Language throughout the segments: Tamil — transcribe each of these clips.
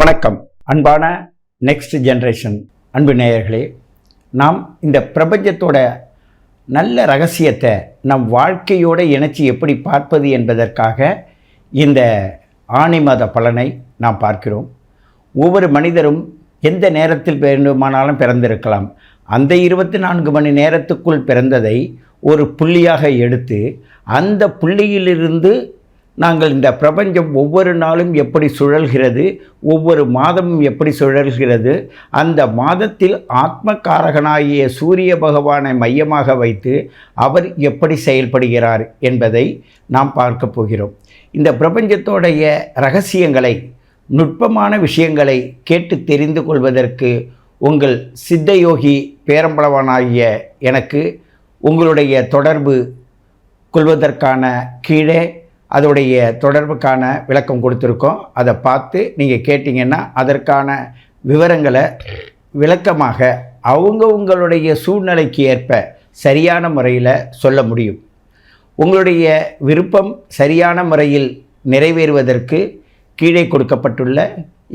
வணக்கம். அன்பான நெக்ஸ்ட் ஜென்ரேஷன் அன்பு நேயர்களே நாம் இந்த பிரபஞ்சத்தோட நல்ல ரகசியத்தை நம் வாழ்க்கையோடு இணைச்சி எப்படி பார்ப்பது என்பதற்காக இந்த ஆணி மாத பலனை நாம் பார்க்கிறோம். ஒவ்வொரு மனிதரும் எந்த நேரத்தில் வேண்டுமானாலும் பிறந்திருக்கலாம். அந்த இருபத்தி நான்கு மணி நேரத்துக்குள் பிறந்ததை ஒரு புள்ளியாக எடுத்து அந்த புள்ளியிலிருந்து நாங்கள் இந்த பிரபஞ்சம் ஒவ்வொரு நாளும் எப்படி சுழல்கிறது ஒவ்வொரு மாதமும் எப்படி சுழல்கிறது அந்த மாதத்தில் ஆத்மகாரகனாகிய சூரிய பகவானை மையமாக வைத்து அவர் எப்படி செயல்படுகிறார் என்பதை நாம் பார்க்க போகிறோம். இந்த பிரபஞ்சத்தோடைய ரகசியங்களை நுட்பமான விஷயங்களை கேட்டு தெரிந்து கொள்வதற்கு உங்கள் சித்தயோகி பேரம்பளவானாகிய எனக்கு உங்களுடைய தொடர்பு கொள்வதற்கான கீழே அதோடைய தொடர்புக்கான விளக்கம் கொடுத்துருக்கோம். அதை பார்த்து நீங்கள் கேட்டிங்கன்னா அதற்கான விவரங்களை விளக்கமாக அவங்க உங்களுடைய சூழ்நிலைக்கு ஏற்ப சரியான முறையில் சொல்ல முடியும். உங்களுடைய விருப்பம் சரியான முறையில் நிறைவேறுவதற்கு கீழே கொடுக்கப்பட்டுள்ள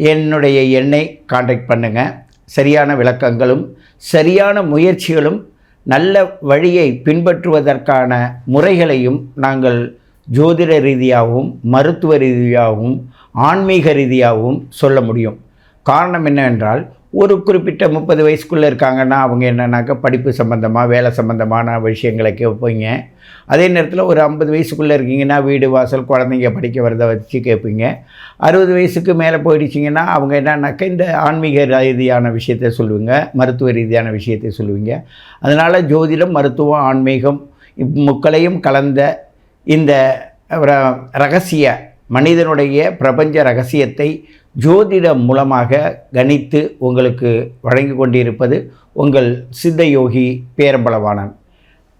என்னுடைய எண்ணை காண்டாக்ட் பண்ணுங்கள் சரியான விளக்கங்களும் சரியான முயற்சிகளும் நல்ல வழியை பின்பற்றுவதற்கான முறைகளையும் நாங்கள் ஜோதிட ரீதியாகவும் மருத்துவ ரீதியாகவும் ஆன்மீக ரீதியாகவும் சொல்ல முடியும். காரணம் என்னவென்றால் ஒரு குறிப்பிட்ட முப்பது வயசுக்குள்ளே இருக்காங்கன்னா அவங்க என்னன்னாக்கா படிப்பு சம்மந்தமாக வேலை சம்மந்தமான விஷயங்களை கேட்பீங்க. அதே நேரத்தில் ஒரு ஐம்பது வயசுக்குள்ளே இருக்கீங்கன்னா வீடு வாசல் குழந்தைங்க படிக்க வரதை வச்சு கேட்பீங்க. அறுபது வயசுக்கு மேலே போயிடுச்சிங்கன்னா அவங்க என்னன்னாக்கா இந்த ஆன்மீக ரீதியான விஷயத்தை சொல்லுவீங்க மருத்துவ ரீதியான விஷயத்தை சொல்லுவீங்க. அதனால் ஜோதிடம் மருத்துவம் ஆன்மீகம் முக்களையும் கலந்த இந்த ர- ரகசிய மனிதனுடைய பிரபஞ்ச ரகசியத்தை ஜோதிடம் மூலமாக கணித்து உங்களுக்கு வழங்கி கொண்டிருப்பது உங்கள் சித்தயோகி பேரம்பளவானன்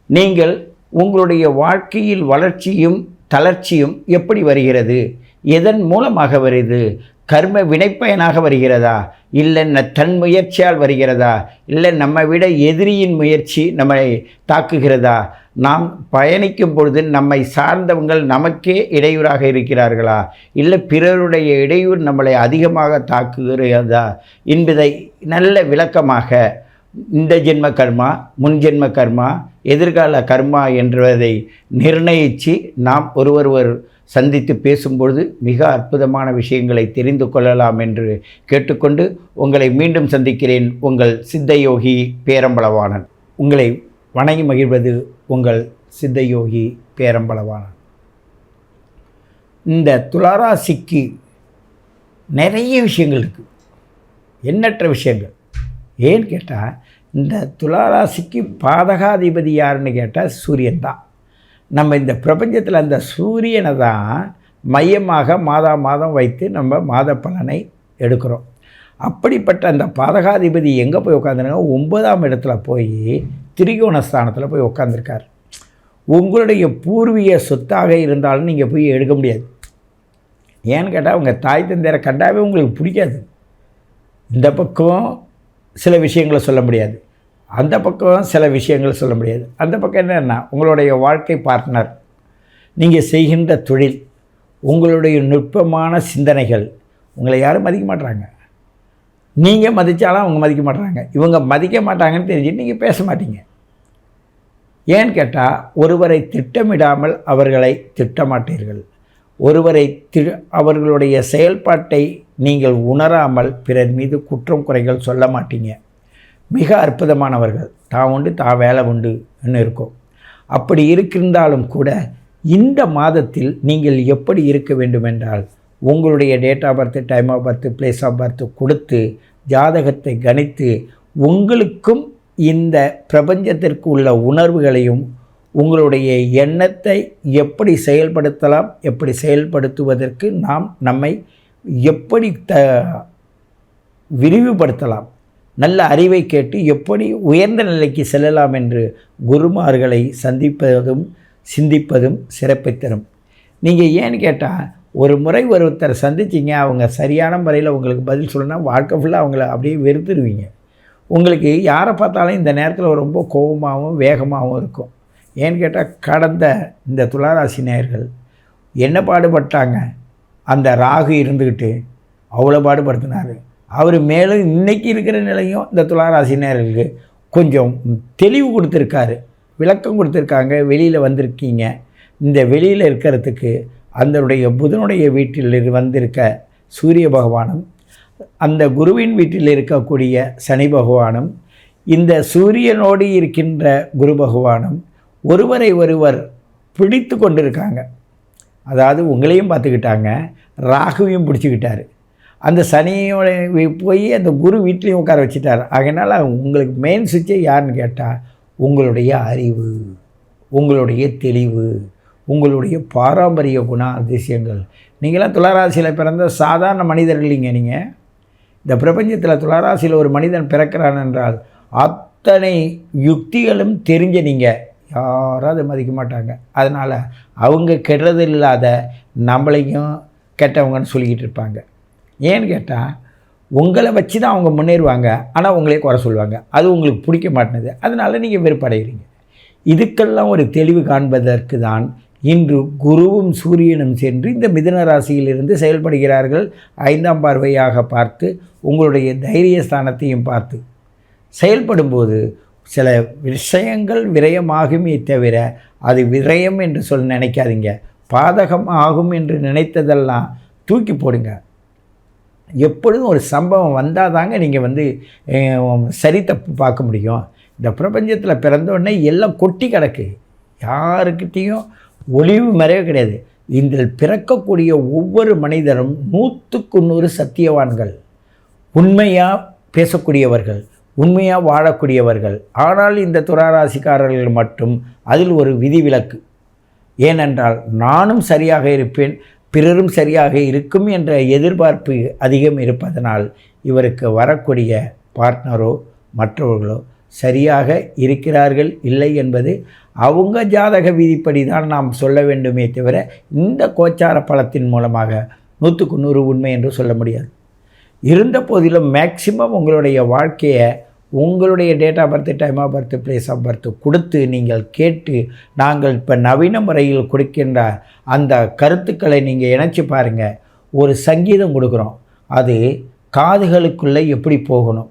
நீங்கள் உங்களுடைய வாழ்க்கையில் வளர்ச்சியும் தளர்ச்சியும் எப்படி வருகிறது? எதன் மூலமாக வருது? கர்ம வினைப்பயனாக வருகிறதா? இல்லை ந- தன் முயற்சியால் வருகிறதா? இல்லை நம்மை விட எதிரியின் முயற்சி நம்மை தாக்குகிறதா? நாம் பயணிக்கும் பொழுது நம்மை சார்ந்தவங்கள் நமக்கே இடையூறாக இருக்கிறார்களா? இல்லை பிறருடைய இடையூறு நம்மளை அதிகமாக தாக்குகிறதா? என்பதை நல்ல விளக்கமாக இந்த ஜென்ம கர்மா முன் ஜென்ம கர்மா எதிர்கால கர்மா என்பதை நிர்ணயித்து நாம் ஒருவர் சந்தித்து பேசும்பொழுது மிக அற்புதமான விஷயங்களை தெரிந்து கொள்ளலாம் என்று கேட்டுக்கொண்டு உங்களை மீண்டும் சந்திக்கிறேன். உங்கள் சித்தயோகி பேரம்பளவாணன் உங்களை வணங்கி மகிழ்வது உங்கள் சித்தயோகி பேரம்பளவான இந்த துளாராசிக்கு நிறைய விஷயங்கள் இருக்குது எண்ணற்ற விஷயங்கள். ஏன்னு கேட்டால் இந்த துளாராசிக்கு பாதகாதிபதி யாருன்னு கேட்டால் சூரியன் தான். நம்ம இந்த பிரபஞ்சத்தில் அந்த சூரியனை தான் மையமாக மாதா மாதம் வைத்து நம்ம மாத பலனை எடுக்கிறோம். அப்படிப்பட்ட அந்த பாதகாதிபதி எங்கே போய் உட்காந்துருங்க ஒன்பதாம் இடத்துல போய் திரிகோண ஸ்தானத்தில் போய் உட்காந்துருக்கார் உங்களுடைய பூர்வீக சொத்தாக இருந்தாலும் நீங்கள் போய் எடுக்க முடியாது. ஏன்னு கேட்டால் உங்கள் தாய் தந்தையரை கண்டாவே உங்களுக்கு பிடிக்காது. இந்த பக்கம் சில விஷயங்களை சொல்ல முடியாது. அந்த பக்கம் சில விஷயங்களை சொல்ல முடியாது. அந்த பக்கம் என்னென்னா உங்களுடைய வாழ்க்கை பார்ட்னர் நீங்கள் செய்கின்ற தொழில் உங்களுடைய நுட்பமான சிந்தனைகள் உங்களை யாரும் மதிக்க மாட்றாங்க. நீங்கள் மதித்தாலும் அவங்க மதிக்க மாட்டுறாங்க இவங்க மதிக்க மாட்டாங்கன்னு தெரிஞ்சு நீங்கள் பேச மாட்டீங்க. ஏன்னு கேட்டால் ஒருவரை திட்டமிடாமல் அவர்களை திட்டமாட்டீர்கள். ஒருவரை தி அவர்களுடைய செயல்பாட்டை நீங்கள் உணராமல் பிறர் மீது குற்றம் குறைகள் சொல்ல மாட்டீங்க. மிக அற்புதமானவர்கள். தான் உண்டு தான் வேலை உண்டுன்னு இருக்கும். அப்படி இருக்கின்றாலும் கூட இந்த மாதத்தில் நீங்கள் எப்படி இருக்க வேண்டுமென்றால் உங்களுடைய date of birth time of birth place of birth கொடுத்து ஜாதகத்தை கணித்து உங்களுக்கும் இந்த பிரபஞ்சத்திற்கு உள்ள உணர்வுகளையும் உங்களுடைய எண்ணத்தை எப்படி செயல்படுத்தலாம் எப்படி செயல்படுத்துவதற்கு நாம் நம்மை எப்படி த விரிவுபடுத்தலாம். நல்ல அறிவை கேட்டு எப்படி உயர்ந்த நிலைக்கு செல்லலாம் என்று குருமார்களை சந்திப்பதும் சிந்திப்பதும் சிறப்பை தரும். நீங்கள் ஏன்னு கேட்டால் ஒரு முறை ஒருத்தரை சந்திச்சிங்க அவங்க சரியான முறையில் உங்களுக்கு பதில் சொல்லணும்னா வாழ்க்கை ஃபுல்லாக அவங்கள அப்படியே வெறுத்துருவீங்க. உங்களுக்கு யாரை பார்த்தாலும் இந்த நேரத்தில் ரொம்ப கோபமாகவும் வேகமாகவும் இருக்கும். ஏன்னு கேட்டால் கடந்த இந்த துளாராசி நேயர்கள் என்ன பாடுபட்டாங்க? அந்த ராகு இருந்துக்கிட்டு அவ்வளோ பாடுபடுத்தினார். அவர் மேலும் இன்றைக்கி இருக்கிற நிலையும் இந்த துளாராசினியர்களுக்கு கொஞ்சம் தெளிவு கொடுத்துருக்காரு. விளக்கம் கொடுத்துருக்காங்க. வெளியில் வந்திருக்கீங்க. இந்த வெளியில் இருக்கிறதுக்கு அதனுடைய புதனுடைய வீட்டில் வந்திருக்க சூரிய பகவானும் அந்த குருவின் வீட்டில் இருக்கக்கூடிய சனி பகவானும் இந்த சூரியனோடு இருக்கின்ற குரு பகவானும் ஒருவரை ஒருவர் பிடித்து கொண்டிருக்காங்க. அதாவது உங்களையும் பார்த்துக்கிட்டாங்க ராகுவையும் பிடிச்சிக்கிட்டாரு. அந்த சனியோட போய் அந்த குரு வீட்லேயும் உட்கார வச்சுட்டார். அதனால் உங்களுக்கு மெயின் சுவிட்சே யாருன்னு கேட்டால் உங்களுடைய அறிவு உங்களுடைய தெளிவு. உங்களுடைய பாரம்பரிய குண அதிசயங்கள் நீங்களாம் துளாராசியில் பிறந்த சாதாரண மனிதர் இல்லைங்க நீங்கள் இந்த பிரபஞ்சத்தில் துளாராசியில் ஒரு மனிதன் பிறக்கிறான் என்றால் அத்தனை யுக்திகளும் தெரிஞ்ச நீங்கள் யாராவது மதிக்க மாட்டாங்க. அதனால் அவங்க கெடுறது இல்லாத நம்மளையும் கெட்டவங்கன்னு சொல்லிக்கிட்டு இருப்பாங்க. ஏன்னு கேட்டால் உங்களை வச்சு தான் அவங்க முன்னேறுவாங்க. ஆனால் உங்களே குறை சொல்லுவாங்க. அது உங்களுக்கு பிடிக்க மாட்டேங்குது. அதனால் நீங்கள் வெறுப்படைகிறீங்க இதுக்கெல்லாம் ஒரு தெளிவு காண்பதற்கு தான் இன்று குருவும் சூரியனும் சென்று இந்த மிதன ராசியிலிருந்து செயல்படுகிறார்கள். ஐந்தாம் பார்வையாக பார்த்து உங்களுடைய தைரிய ஸ்தானத்தையும் பார்த்து செயல்படும்போது சில விஷயங்கள் விரயமாகுமே தவிர அது விரயம் என்று சொல்ல நினைக்காதீங்க. பாதகம் ஆகும் என்று நினைத்ததெல்லாம் தூக்கி போடுங்க. எப்பொழுதும் ஒரு சம்பவம் வந்தால் தாங்க நீங்கள் வந்து சரி தப்பு பார்க்க முடியும். இந்த பிரபஞ்சத்தில் பிறந்தோடனே எல்லாம் கொட்டி கிடக்கு. யாருக்கிட்டேயும் ஒளிவு மறைவே கிடையாது. இதில் பிறக்கக்கூடிய ஒவ்வொரு மனிதரும் நூற்றுக்கு நூறு சத்தியவான்கள். உண்மையாக பேசக்கூடியவர்கள் உண்மையாக வாழக்கூடியவர்கள். ஆனால் இந்த துராராசிக்காரர்கள் மட்டும் அதில் ஒரு விதிவிலக்கு. ஏனென்றால் நானும் சரியாக இருப்பேன் பிறரும் சரியாக இருக்கும் என்ற எதிர்பார்ப்பு அதிகம் இருப்பதனால் இவருக்கு வரக்கூடிய பார்ட்னரோ மற்றவர்களோ சரியாக இருக்கிறார்கள் இல்லை என்பது அவங்க ஜாதக விதிப்படி தான் நாம் சொல்ல வேண்டுமே தவிர இந்த கோச்சார பலத்தின் மூலமாக நூற்றுக்கு நூறு உண்மை என்று சொல்ல முடியாது. இருந்த போதிலும் மேக்சிமம் உங்களுடைய வாழ்க்கையை உங்களுடைய date of birth time of birth place of birth கொடுத்து நீங்கள் கேட்டு நாங்கள் இப்போ நவீன முறையில் கொடுக்கின்ற அந்த கருத்துக்களை நீங்கள் இணைச்சி பாருங்கள் ஒரு சங்கீதம் கொடுக்குறோம். அது காதுகளுக்குள்ளே எப்படி போகணும்?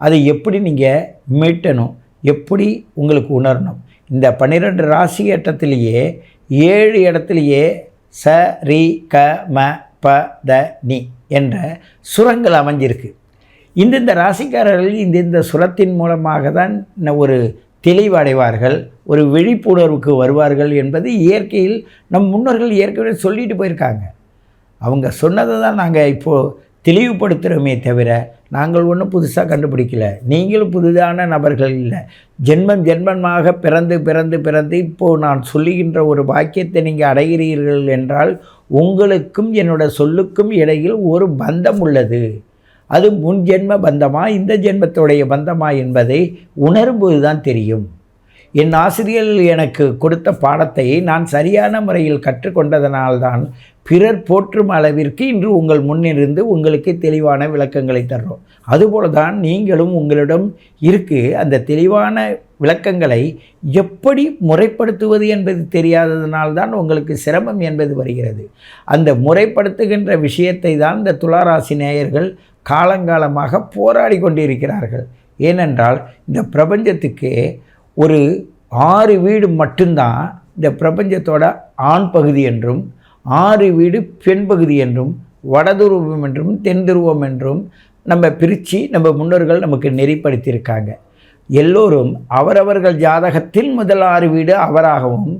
அதை எப்படி நீங்கள் மீட்டணும்? எப்படி உங்களுக்கு உணரணும்? இந்த பன்னிரெண்டு ராசி ஏற்றத்திலேயே ஏழு இடத்துலையே ச ரி க ம ப த நி என்ற சுரங்கள் அமைஞ்சிருக்கு. இந்தந்த ராசிக்காரர்கள் இந்தந்த சுரத்தின் மூலமாக தான் ஒரு தெளிவடைவார்கள் ஒரு விழிப்புணர்வுக்கு வருவார்கள் என்பது இயற்கையில் நம் முன்னோர்கள் ஏற்கனவே சொல்லிட்டு போயிருக்காங்க. அவங்க சொன்னதை தான் நாங்கள் இப்போது தெளிவுபடுத்துகிறோமே தவிர நாங்கள் ஒன்றும் புதுசாக கண்டுபிடிக்கல. நீங்களும் புதிதான நபர்கள் இல்லை. ஜென்மம் ஜென்மமாக பிறந்து பிறந்து பிறந்து இப்போது நான் சொல்லுகின்ற ஒரு வாக்கியத்தை நீங்கள் அடைகிறீர்கள் என்றால் உங்களுக்கும் என்னோட சொல்லுக்கும் இடையில் ஒரு பந்தம் உள்ளது. அது முன் ஜென்ம பந்தமா இந்த ஜென்மத்துடைய பந்தமா என்பதை உணரும்போது தான் தெரியும். என் ஆசிரியர் எனக்கு கொடுத்த பாடத்தை நான் சரியான முறையில் கற்றுக்கொண்டதனால்தான் பிறர் போற்றும் அளவிற்கு இன்று உங்கள் முன்னிருந்து உங்களுக்கு தெளிவான விளக்கங்களை தர்றோம். அதுபோல தான் நீங்களும் உங்களிடம் இருக்கு அந்த தெளிவான விளக்கங்களை எப்படி முறைப்படுத்துவது என்பது தெரியாததனால்தான் உங்களுக்கு சிரமம் என்பது வருகிறது. அந்த முறைப்படுத்துகின்ற விஷயத்தை தான் இந்த துளாராசி நேயர்கள் காலங்காலமாக போராடி கொண்டிருக்கிறார்கள். ஏனென்றால் இந்த பிரபஞ்சத்துக்கு ஒரு ஆறு வீடு மட்டும்தான் இந்த பிரபஞ்சத்தோட ஆண் பகுதி என்றும் ஆறு வீடு பெண் பகுதி என்றும் வடதுருவம் என்றும் தென் துருவம் என்றும் நம்ம பிரித்து நம்ம முன்னோர்கள் நமக்கு நெறிப்படுத்தியிருக்காங்க. எல்லோரும் அவரவர்கள் ஜாதகத்தில் முதல் ஆறு வீடு அவராகவும்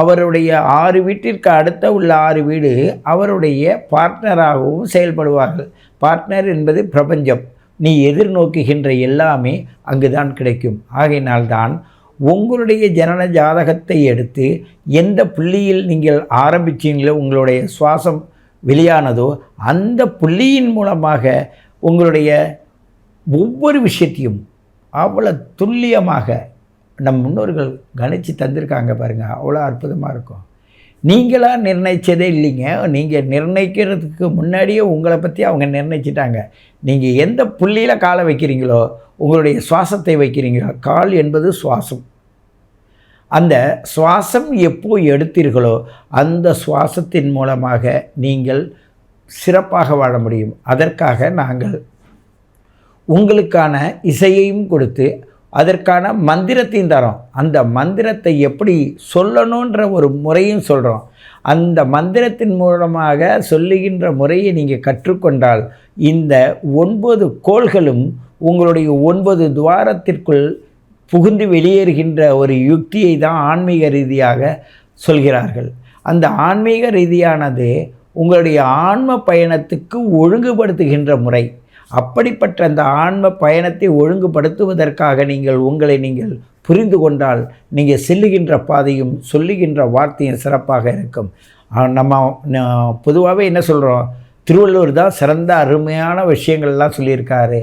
அவருடைய ஆறு வீட்டிற்கு அடுத்த உள்ள ஆறு வீடு அவருடைய பார்ட்னராகவும் செயல்படுவார்கள். பார்ட்னர் என்பது பிரபஞ்சம். நீ எதிர்நோக்குகின்ற எல்லாமே அங்குதான் கிடைக்கும். ஆகையினால்தான் உங்களுடைய ஜனன ஜாதகத்தை எடுத்து எந்த புள்ளியில் நீங்கள் ஆரம்பிச்சீங்களோ உங்களுடைய சுவாசம் வெளியானதோ அந்த புள்ளியின் மூலமாக உங்களுடைய ஒவ்வொரு விஷயத்தையும் அவ்வளோ துல்லியமாக நம் முன்னோர்கள் கணித்து தந்திருக்காங்க பாருங்கள் அவ்வளோ அற்புதமாக இருக்கும். நீங்களாக நிர்ணயிச்சதே இல்லைங்க. நீங்கள் நிர்ணயிக்கிறதுக்கு முன்னாடியே உங்களை பற்றி அவங்க நிர்ணயிச்சிட்டாங்க. நீங்கள் எந்த புள்ளியில் காலை வைக்கிறீங்களோ உங்களுடைய சுவாசத்தை வைக்கிறீங்களோ கால் என்பது சுவாசம். அந்த சுவாசம் எப்போ எடுத்தீர்களோ அந்த சுவாசத்தின் மூலமாக நீங்கள் சிறப்பாக வாழ முடியும். அதற்காக நாங்கள் உங்களுக்கான இசையையும் கொடுத்து அதற்கான மந்திரத்தையும் தரோம். அந்த மந்திரத்தை எப்படி சொல்லணுன்ற ஒரு முறையும் சொல்கிறோம் அந்த மந்திரத்தின் மூலமாக சொல்லுகின்ற முறையை நீங்கள் கற்றுக்கொண்டால் இந்த ஒன்பது கோள்களும் உங்களுடைய ஒன்பது துவாரத்திற்குள் புகுந்து வெளியேறுகின்ற ஒரு யுக்தியை தான் ஆன்மீக ரீதியாக சொல்கிறார்கள். அந்த ஆன்மீக ரீதியானது உங்களுடைய ஆன்ம பயணத்துக்கு ஒழுங்குபடுத்துகின்ற முறை. அப்படிப்பட்ட அந்த ஆன்ம பயணத்தை ஒழுங்குபடுத்துவதற்காக நீங்கள் உங்களை நீங்கள் புரிந்து கொண்டால் நீங்கள் செல்லுகின்ற பாதையும் சொல்லுகின்ற வார்த்தையும் சிறப்பாக இருக்கும். நம்ம பொதுவாகவே என்ன சொல்கிறோம் திருவள்ளுவர் தான் சிறந்த அருமையான விஷயங்கள்லாம் சொல்லியிருக்காரு.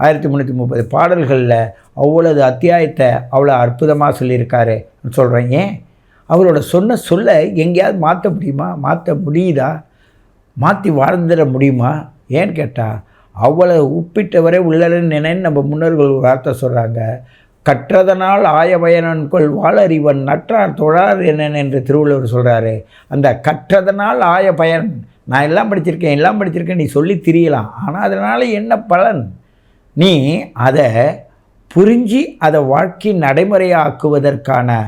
ஆயிரத்தி முந்நூற்றி முப்பது பாடல்களில் அவ்வளவு அத்தியாயத்தை அவ்வளோ அற்புதமாக சொல்லியிருக்காரு சொல்கிறேன் ஏன்? அவரோட சொன்ன சொல்ல எங்கேயாவது மாற்ற முடியுமா? மாற்ற முடியுதா? மாற்றி வாழ்ந்துட முடியுமா? ஏன்னு கேட்டால் அவ்வளோ உப்பிட்டவரை உள்ளரன் நினைன்னு நம்ம முன்னோர்கள் ஒரு வார்த்தை சொல்கிறாங்க கற்றதனால் ஆயபயனன்கொள் வாழறிவன் நற்றார் தொழார் என்னன் என்று திருவள்ளுவர் சொல்கிறாரு அந்த கற்றதனால் ஆய பயன் நான் எல்லாம் படிச்சிருக்கேன் எல்லாம் படிச்சிருக்கேன் நீ சொல்லி திரியலாம். ஆனால் அதனால் என்ன பலன்? நீ அதை புரிஞ்சு அதை வாழ்க்கை நடைமுறையாக்குவதற்கான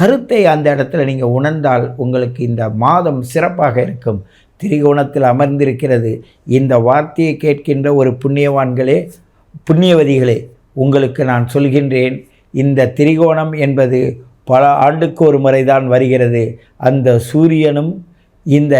கருத்தை அந்த இடத்துல நீங்கள் உணர்ந்தால் உங்களுக்கு இந்த மாதம் சிறப்பாக இருக்கும். திரிகோணத்தில் அமர்ந்திருக்கிறது. இந்த வார்த்தையை கேட்கின்ற ஒரு புண்ணியவான்களே புண்ணியவதிகளே உங்களுக்கு நான் சொல்கின்றேன் இந்த திரிகோணம் என்பது பல ஆண்டுக்கு ஒரு முறைதான் வருகிறது. அந்த சூரியனும் இந்த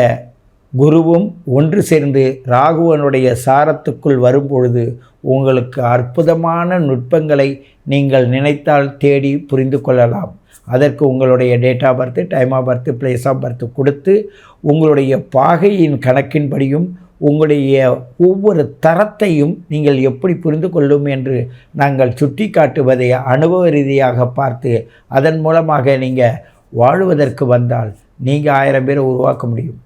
குருவும் ஒன்று சேர்ந்து ராகுவனுடைய சாரத்துக்குள் வரும்பொழுது உங்களுக்கு அற்புதமான நுட்பங்களை நீங்கள் நினைத்தால் தேடி புரிந்து கொள்ளலாம். அதற்கு உங்களுடைய date of birth time of birth place of birth கொடுத்து உங்களுடைய பாகையின் கணக்கின்படியும் உங்களுடைய ஒவ்வொரு தரத்தையும் நீங்கள் எப்படி புரிந்து கொள்ளும் என்று நாங்கள் சுட்டி காட்டுவதை அனுபவ ரீதியாக பார்த்து அதன் மூலமாக நீங்கள் வாழுவதற்கு வந்தால் நீங்கள் ஆயிரம் பேரை உருவாக்க முடியும்.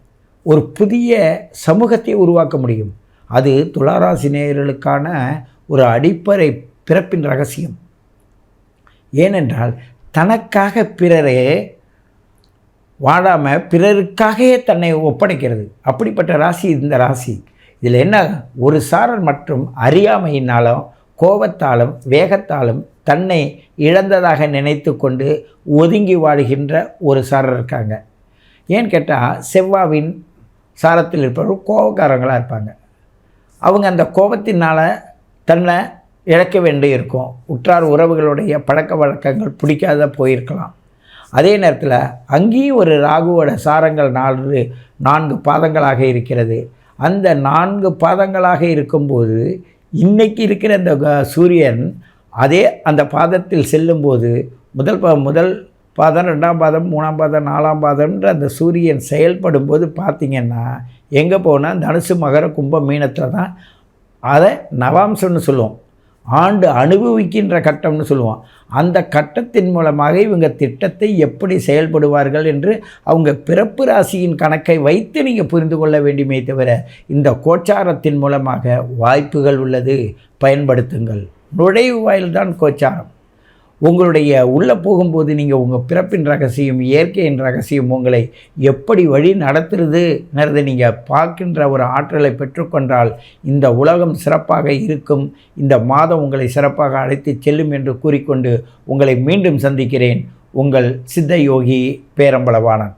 ஒரு புதிய சமூகத்தை உருவாக்க முடியும். அது துளாராசி நேயர்களுக்கான ஒரு அடிப்படை பிறப்பின் ரகசியம். ஏனென்றால் தனக்காக பிறரே வாழாமல் பிறருக்காகவே தன்னை ஒப்படைக்கிறது. அப்படிப்பட்ட ராசி இந்த ராசி. இதில் என்ன? ஒரு சாரர் மற்றும் அறியாமையினாலும் கோபத்தாலும் வேகத்தாலும் தன்னை இழந்ததாக நினைத்து கொண்டு ஒதுங்கி வாழுகின்ற ஒரு சாரர் இருக்காங்க. ஏன்னு கேட்டால் செவ்வாவின் சாரத்தில் இருப்பவர்கள் கோபக்காரங்களாக இருப்பாங்க. அவங்க அந்த கோபத்தினால் தன்னை இழக்க வேண்டி இருக்கும். உற்றார் உறவுகளுடைய பழக்க வழக்கங்கள் பிடிக்காத போயிருக்கலாம். அதே நேரத்தில் அங்கேயும் ஒரு ராகுவோட சாரங்கள் நாலு நான்கு பாதங்களாக இருக்கிறது. அந்த நான்கு பாதங்களாக இருக்கும்போது இன்றைக்கி இருக்கிற அந்த சூரியன் அதே அந்த பாதத்தில் செல்லும்போது முதல் ப முதல் பாதம் ரெண்டாம் பாதம் மூணாம் பாதம் நாலாம் பாதம்ன்ற அந்த சூரியன் செயல்படும் போது பார்த்திங்கன்னா எங்கே போனால் தனுசு மகர கும்ப மீனத்தில் தான். அதை நவாம்சம்னு சொல்லுவோம். ஆண்டு அனுபவிக்கின்ற கட்டம்னு சொல்லுவோம் அந்த கட்டத்தின் மூலமாக இவங்க திட்டத்தை எப்படி செயல்படுவார்கள் என்று அவங்க பிறப்பு ராசியின் கணக்கை வைத்து நீங்கள் புரிந்து கொள்ள வேண்டுமே தவிர இந்த கோச்சாரத்தின் மூலமாக வாய்ப்புகள் உள்ளது. பயன்படுத்துங்கள். நுழைவு வாயில்தான் கோச்சாரம். உங்களுடைய உள்ளே போகும்போது நீங்கள் உங்கள் பிறப்பின் ரகசியம் இயற்கையின் ரகசியம் உங்களை எப்படி வழி நடத்துறதுங்கிறத நீங்கள் பார்க்கின்ற ஒரு ஆற்றலை பெற்றுக்கொண்டால் இந்த உலகம் சிறப்பாக இருக்கும். இந்த மாதம் உங்களை சிறப்பாக அழைத்து செல்லும் என்று கூறிக்கொண்டு உங்களை மீண்டும் சந்திக்கிறேன். உங்கள் சித்த யோகி பேரம்பளவானன்